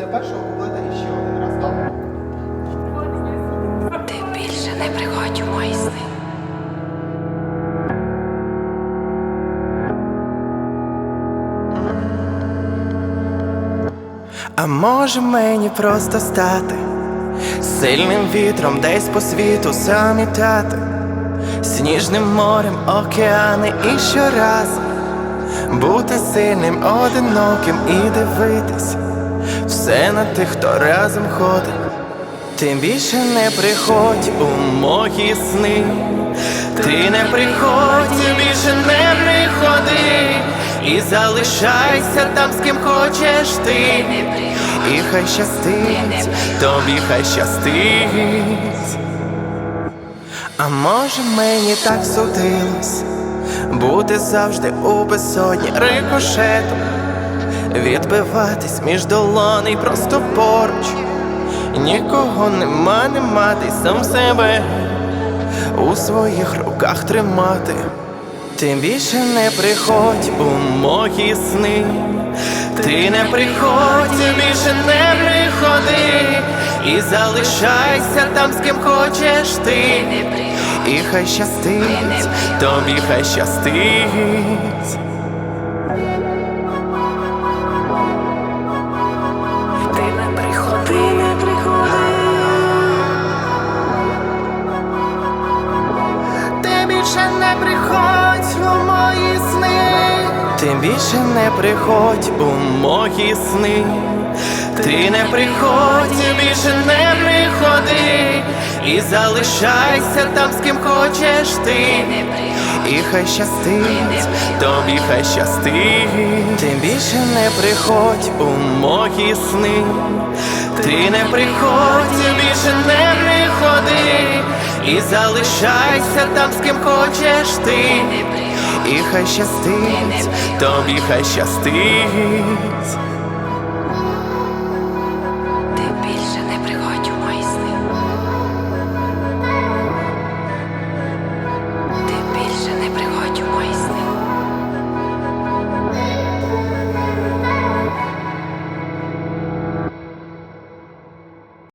після першого куплета іще один раз. Добре? Ти більше не приходь у мої сни. А може мені просто стати сильним вітром десь по світу замітати, сніжним морем океани і щораз бути сильним, одиноким і дивитись все на тих, хто разом ходить. Тим більше не приходь у мої сни, ти не приходь, більше не приходи, і залишайся там, з ким хочеш ти. І хай щастить, тобі хай щастить. А може мені так судилось бути завжди у безодні рикошетом, відбиватись між долоней просто поруч. Нікого нема, нема, ти сам себе у своїх руках тримати. Тим більше не приходь у мої сни, ти не приходь, більше не приходи, і залишайся там, з ким хочеш ти. І хай щастить, тобі хай щастить. Більше не приходь у мої сни. Ти не приходь, більше не приходи. І залишайся там, з ким хочеш ти. І хай щастить, тобі хай щастить. Ти більше не приходь у мої сни. Ти не приходь, більше не приходи. І залишайся там, з ким хочеш ти. І хай щастить, тобі хай щастить.